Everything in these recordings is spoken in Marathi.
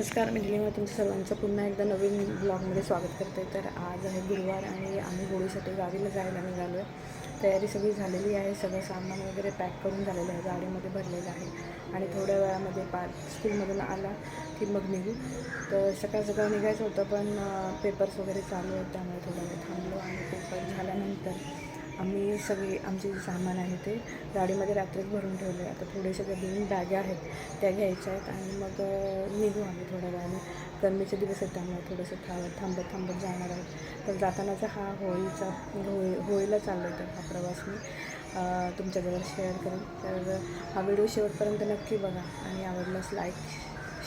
नमस्कार मी दिलीमध्ये तुमचं सर्वांचं पुन्हा एकदा नवीन ब्लॉगमध्ये स्वागत करते. तर आज आहे गुरुवार आणि आम्ही होळीसाठी गावीला जायला निघालो आहे तयारी सगळी झालेली आहे. सगळं सामान वगैरे पॅक करून झालेलं आहे. गाडीमध्ये भरलेलं आहे. आणि थोड्या वेळामध्ये पा स्कूलमधून आला की मग निघू. तर सकाळ सकाळ निघायचं होतं पण पेपर्स वगैरे चालू आहेत त्यामुळे थोडा वेळ थांबलो आणि पेपर झाल्यानंतर आम्ही सगळी आमचे जे सामान आहे ते गाडीमध्ये रात्रीच भरून ठेवले. आता थोडेसे ज्या दोन बॅगा आहेत त्या घ्यायच्या आहेत आणि मग निघू आम्ही थोड्या वेळाने. गरमीचे दिवस आहेत त्यामुळे थोडंसं थांबत थांबत थांबत जाणार आहोत तर जातानाचा हा होळीचा होळी होळीला चाललो आहे तर हा प्रवास मी तुमच्याबरोबर शेअर करेन. तर हा व्हिडिओ शेवटपर्यंत नक्की बघा आणि आवडल्यास लाईक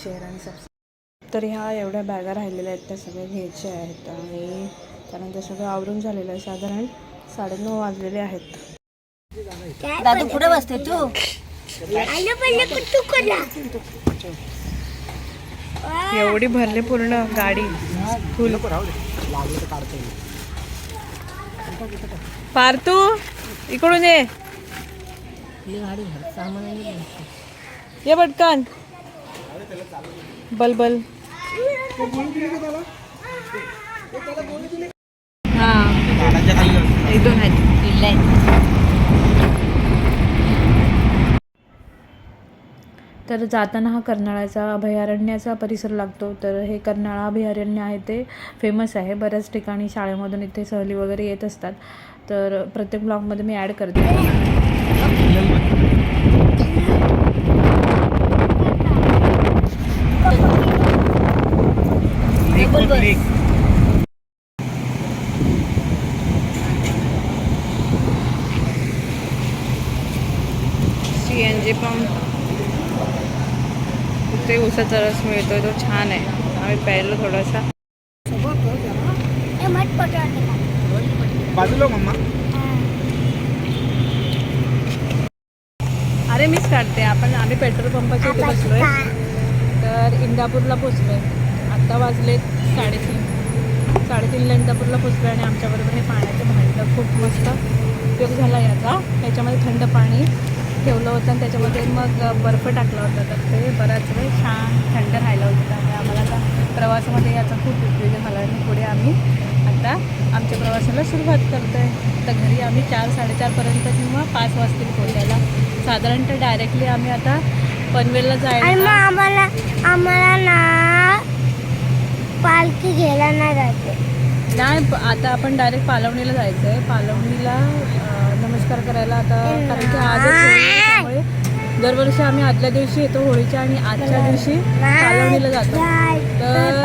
शेअर आणि सबस्क्राईब तर ह्या एवढ्या बॅगा राहिलेल्या आहेत त्या सगळ्या घ्यायच्या आहेत आणि त्यानंतर सगळं आवरून झालेलं आहे साधारण साडेनऊ वाजलेले आहेत. दादू पुढे बसते तू. एवढी भरले पूर्ण गाडी. फुल. पार्थू इकडून ये. ये पटकन. बल बल हा. एक दोन आहेत. तर जाताना हा कर्नाळ्याचा अभयारण्याचा परिसर लागतो. तर हे कर्नाळा अभयारण्य आहे ते फेमस आहे. बऱ्याच ठिकाणी शाळेमधून इथे सहली वगैरे येत असतात. तर प्रत्येक ब्लॉगमध्ये मी ॲड करते. पंप इथे उसाचा रस मिळतोय तो छान आहे. आम्ही प्यायलो थोडासा. मम्मा. अरे मीच काढते. आपण आम्ही पेट्रोल पंपाच्या इथे बसलोय. तर इंदापूरला पोचलोय. आत्ता वाजले साडेतीन. साडेतीनला इंदापूरला पोचलो आणि आमच्याबरोबर हे पाण्याचं भांडं खूप मस्त उपयोग झाला याचा. त्याच्यामध्ये थंड पाणी ठेवलं होतं आणि त्याच्यामध्ये मग बर्फ टाकला होता. तर ते बराच वेळ छान थंड राहिलं होतं. त्यामुळे आम्हाला आता प्रवासामध्ये याचा खूप उपयोग झाला आणि पुढे आम्ही आता आमच्या प्रवासाला सुरुवात करतो आहे तर घरी आम्ही चार साडेचारपर्यंत किंवा पाच वाजतील पोहोचायला. साधारणतः डायरेक्टली आम्ही आता पनवेलला जायला आम्हाला आम्हाला ना पालखी घ्यायला नाही जायचं. नाही आता आपण डायरेक्ट पालवणीला जायचं आहे पालवणीला नमस्कार करायला आता कारण की त्यामुळे दरवर्षी आम्ही आदल्या दिवशी येतो होळीच्या आणि आजच्या दिवशी पालवणीला जातो. तर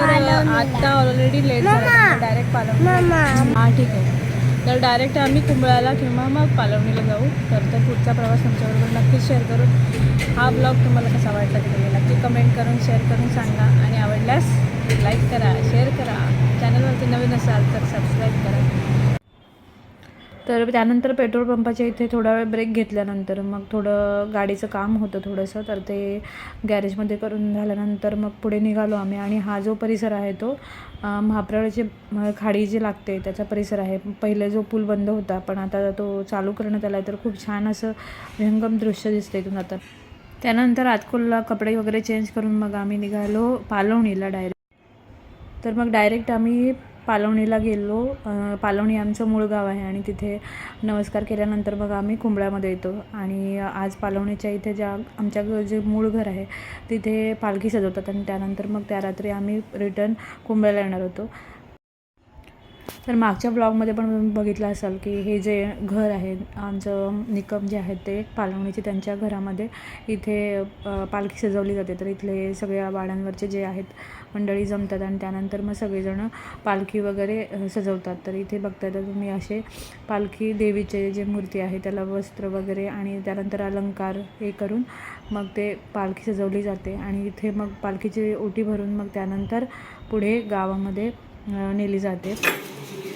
आता ऑलरेडी लेट झाला डायरेक्ट पालवणी हां ठीक आहे. तर डायरेक्ट आम्ही कुंभळाला किंवा मग पालवणीला जाऊ. तर तो पुढचा प्रवास तुमच्याबरोबर नक्कीच शेअर करू हा ब्लॉग तुम्हाला कसा वाटला ते तुम्ही नक्की कमेंट करून शेअर करून सांगा. आणि आवडल्यास लाईक करा शेअर करा. चॅनलवरती नवीन असाल तर सबस्क्राईब करा. तर त्यानंतर पेट्रोल पंपाच्या इथे थोडा वेळ ब्रेक घेतल्यानंतर मग थोडं गाडीचं काम होतं थोडंसं तर ते गॅरेजमध्ये करून झाल्यानंतर मग पुढे निघालो आम्ही. आणि हा जो परिसर आहे तो अं, खाडी जी लागते त्याचा परिसर आहे. पहिले जो पूल बंद होता पण आता तो चालू करण्यात आला आहे तर खूप छान असं विहंगम दृश्य दिसतं इथून आता. त्यानंतर आजकोलला कपडे वगैरे चेंज करून मग आम्ही निघालो पालवणीला डायरेक्ट. तर मग डायरेक्ट आम्ही पालवणीला गेलो. पालवणी आमचं मूळ गाव आहे आणि तिथे नमस्कार केल्यानंतर मग आम्ही कुंबळ्यामध्ये येतो. आणि आज पालवणीच्या इथे ज्या आमच्या जे मूळ घर आहे तिथे पालखी सजवतात आणि त्यानंतर मग त्या रात्री आम्ही रिटर्न कुंबळ्याला येणार होतो. तर मागच्या ब्लॉगमध्ये पण बघितलं असाल की हे जे घर आहे आमचं निकम जे आहेत ते पालवणीचे त्यांच्या घरामध्ये इथे पालखी सजवली जाते. तर इथले सगळ्या वाड्यांवरचे जे आहेत मंडळी जमतात आणि त्यानंतर मग सगळेजणं पालखी वगैरे सजवतात. तर इथे बघता तर तुम्ही असे पालखी देवीचे जे मूर्ती आहे त्याला वस्त्र वगैरे आणि त्यानंतर अलंकार हे करून मग ते पालखी सजवली जाते. आणि इथे मग पालखीची ओटी भरून मग त्यानंतर पुढे गावामध्ये नेली जाते.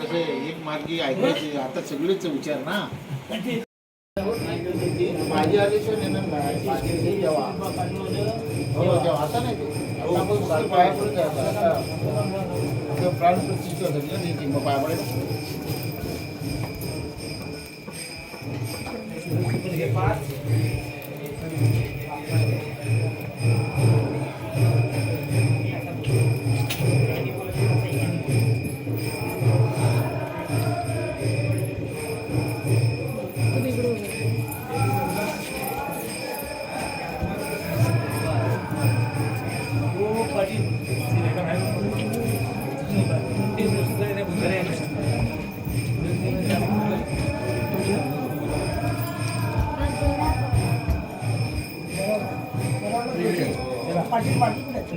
कसं एक मार्गी ऐकायची आता सगळेच विचार ना. माझी आल्याशिवाय नेणार नाही माझी हे जेव्हा. हो जेव्हा आता नाही ते. आता प्राण प्रतिष्ठा झाली ना मग पाया पडायचं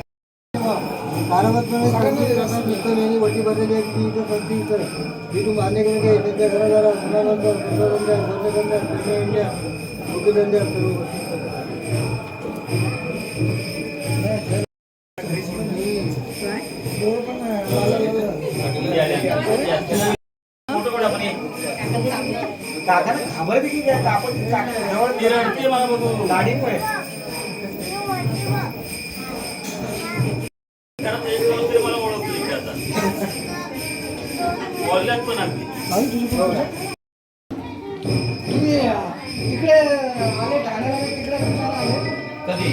नुसतं वटी भरलेली आहे ती इथं पडती इथं. ती तू मान्य करून घे त्यांच्या घराघरा गुन्हानंतर गुन्हानंतर गुन्हानंतर गुन्हानंतर सर्व गोष्टी तुम्ही इकडे आले ठाण्याला तिकडे आले कधी?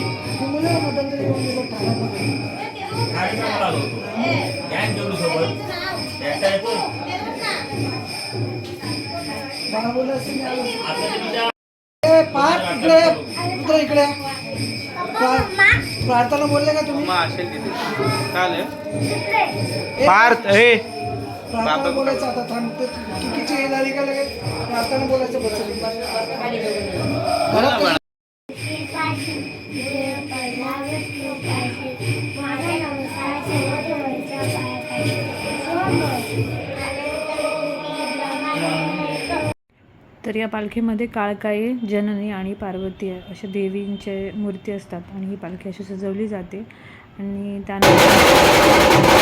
मध्यंतरी येऊन गेलो ठाण्यामध्ये पार्थ प्रार्थना बोलले का तुम्ही? ए, प्रार्थना बोलायचं आता थांबते चुकीची हे झाली का लगेच? प्रार्थना बोलायचं तर या पालखीमध्ये काळकाई जननी आणि पार्वती आहे अशा देवींचे मूर्ती असतात आणि ही पालखी अशी सजवली जाते. आणि त्यानंतर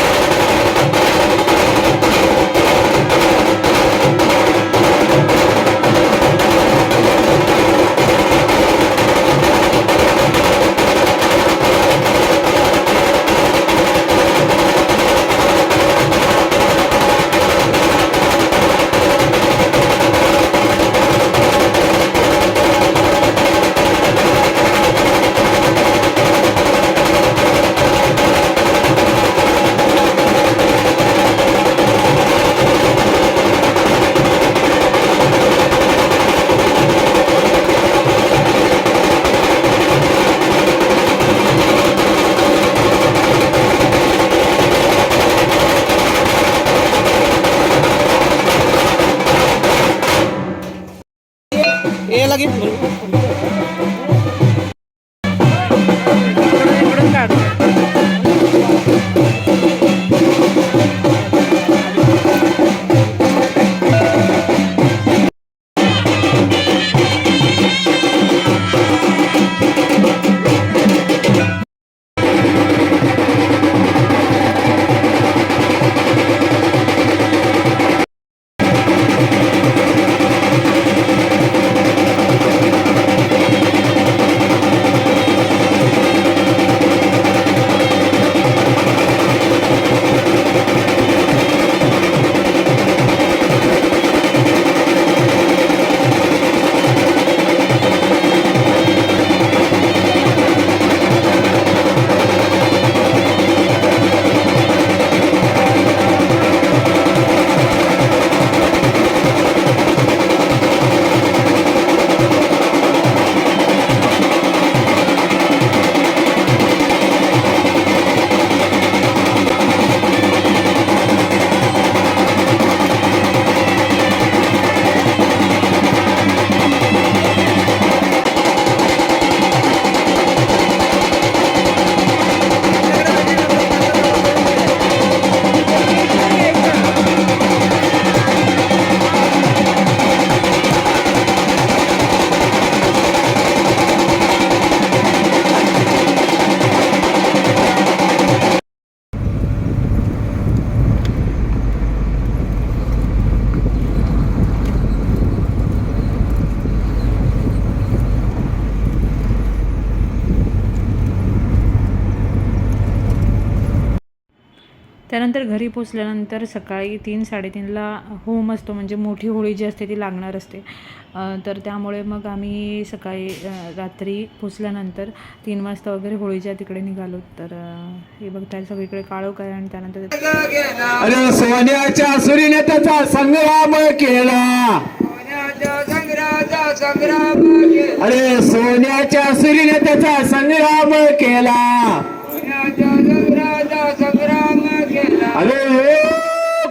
घरी पोचल्यानंतर सकाळी तीन साडेतीनला होम असतो. म्हणजे मोठी होळी जी असते ती लागणार असते. तर त्यामुळे मग आम्ही सकाळी रात्री पोचल्यानंतर तीन वाजता वगैरे होळीच्या तिकडे निघालो. तर हे बघताय सगळीकडे काळोख आहे आणि त्यानंतर अरे सोन्याच्या सुरीने त्याचा संग्राम केला. अरे सोन्याच्या सुरीने त्याचा संग्राम केला. अरे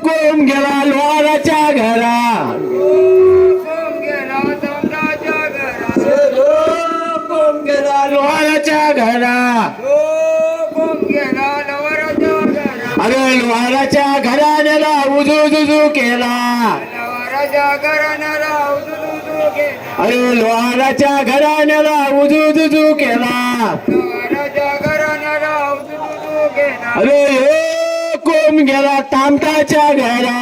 कोम गेला लोहाराच्या घरा? कोम गेला लोहाराच्या घरा? अरे लोहाराच्या घराण्याला उजू जुजू केला. अरे लोहाराच्या घराण्याला उजू जुजू केला. अरे हे कोण गेला तामटाच्या घरा.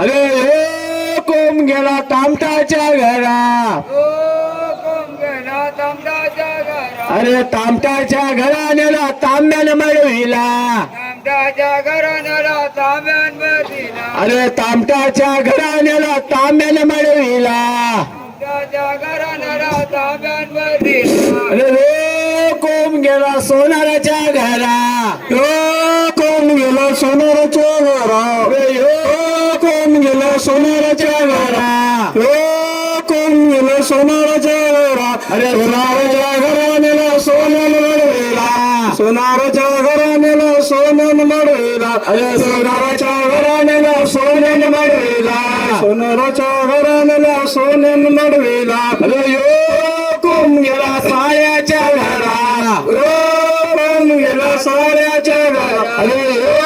अरे हे कोण गेला तामटाच्या घरा. अरे तामटाच्या घराण्याला तांब्यानं मिळविला. अरे तामटाच्या घराण्याला तांब्यानं मिळविला. अरे कोण गेला सोनाराच्या घरा. हो कोण गेला सोनाराच्या घरा? अरे हो कोण गेला सोनाराच्या घरा? हो कोण गेला सोनाराच्या घरा? अरे. सोनाराच्या घराण्याला सोन्यानं मडविला. सोनाराच्या घराण्याला सोन्यानं मडविला. अरे. सोनाराच्या घराण्याला सोन्यानं मडविला. सोनाराच्या घराण्याला सोन्यानं मडविला. अरे. यो कोण गेला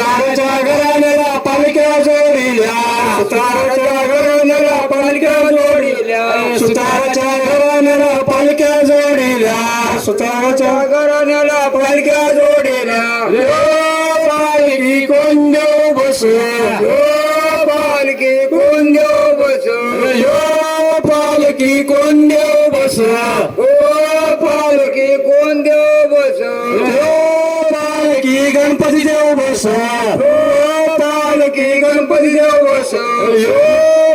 अरे घराण्याला पालक्या जोडिल्या सुताराच्या घराण्याला पालक्या जोडिल्या सुताराच्या घराण्याला पालक्या जोडिल्या सुताराच्या घराण्याला पालक्या जोडिल्या यो पालकी कोण देऊ बसू. यो कोण देऊ बसू. यो कोण बसू. देव बस पालकी गणपती देव बस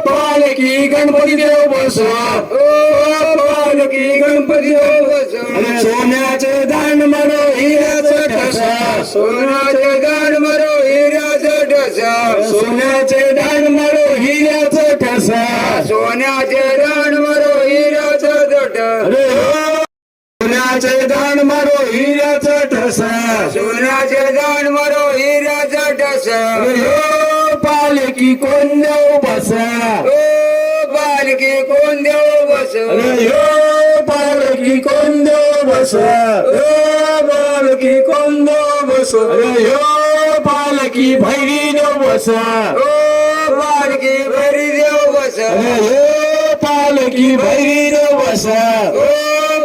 पालकी गणपती देव बस पालकी गणपती देव बस सोन्याचे दान मरो हिऱ्याचं ठसा. सोन्याचे दान मरो हिऱ्याचं ठसा. सोन्याचे दान मरो हिऱ्याचं ठसा. सोन्याचे दान सोन्याचे दान मारो हिऱ्याचा ठसा. सोन्याचे दान मारो हिऱ्याचा ठसा. हो पालकी कोण देऊ बसा. ओ पालकी कोण देऊ बस. हो पालकी कोण देऊ बस. ओ पालकी कोण देऊ बस. हो पालकी भैरी देऊ बस. ओ पालकी भैरी देऊ बस. हो पालकी भैरी देऊ बस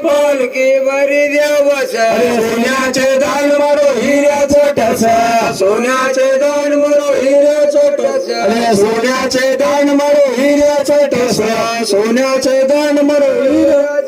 ओ पालकी भरी देव बस सोन्याचे दान मारो हिऱ्याचं ठसा. सोन्याचे दान मारो हिऱ्याचं ठसा. सोन्याचे दान मारो हिऱ्याचं ठसा. सोन्याचे दान मारो हिऱ्याचं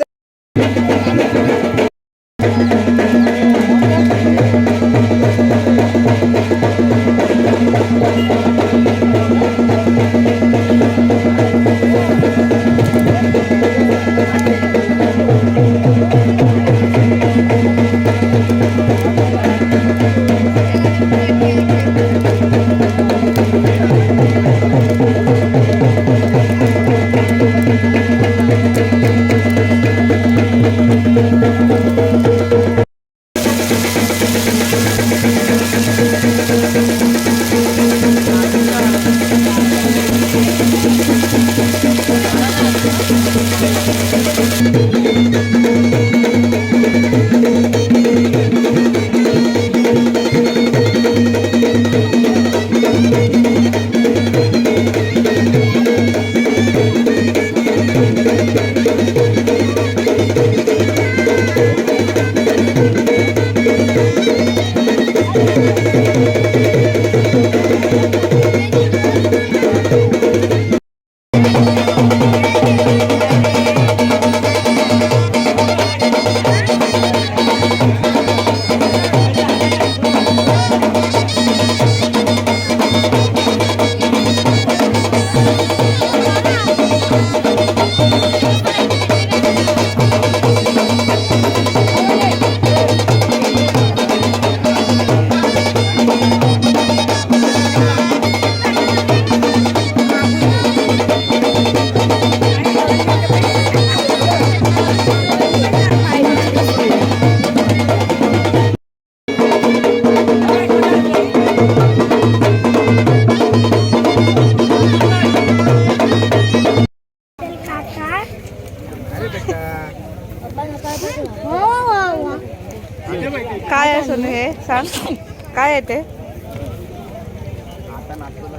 काय आहे सोनू हे सांग. काय येते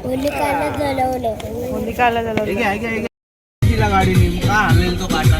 होलिकाला जलवलं. होलिकाला जलवलं. गाडी तो काटा?